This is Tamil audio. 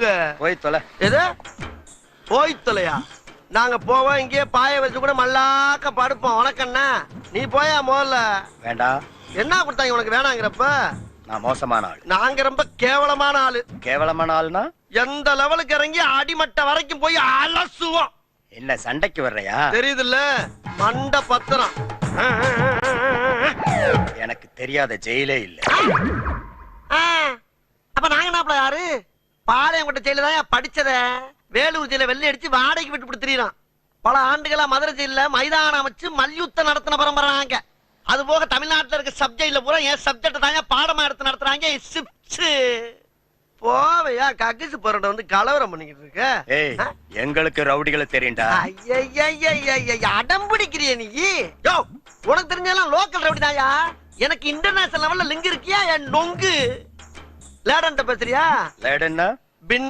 போங்க. போய் தொலை. எது? போய் தொலையா? நாங்க போவோம் இங்கேயே பாய வச்சு கூட மல்லாக்க படுப்போம். உனக்கண்ணா நீ போயா முதல்ல? வேண்டாம் என்ன கொடுத்தாங்க உனக்கு வேணாங்கிறப்ப? நான் மோசமான ஆள். நாங்க ரொம்ப கேவலமான ஆளு. கேவலமான ஆள்னா? எந்த லெவலுக்கு இறங்கி அடிமட்ட வரைக்கும் போய் அலசுவோம். என்ன சண்டைக்கு வர்றையா? தெரியுதுல்ல? மண்ட பத்திரம். எனக்கு தெரியாத ஜெயிலே இல்ல. அப்ப நாங்க என்ன யாரு? பாளையங்கோட்டை ஜெயில தான் படிச்சத. வேலூர் ஜெயில வெள்ளை அடிச்சு வாடகைக்கு விட்டு கொடுத்துறான் பல ஆண்டுகளா மதுரை ஜெயில மைதானம் அமைச்சு மல்யுத்தம் நடத்தின பரம்பரை நாங்க அது போக தமிழ்நாட்டுல இருக்க சப்ஜெக்ட்ல பூரா என் சப்ஜெக்ட் தாங்க பாடமா எடுத்து நடத்துறாங்க போவையா கக்கிசு போறட வந்து கலவரம் பண்ணிக்கிட்டு இருக்க? எங்களுக்கு ரவுடிகளை தெரியும்டா. அடம் பிடிக்கிறிய நீ. யோ உனக்கு தெரிஞ்செல்லாம் லோக்கல் ரவுடி தாயா எனக்கு இன்டர்நேஷனல் லெவல்ல லிங்க் இருக்கியா என் நொங்கு? லேடன்ட்ட பேசுறியா? லேடன்னா? பின்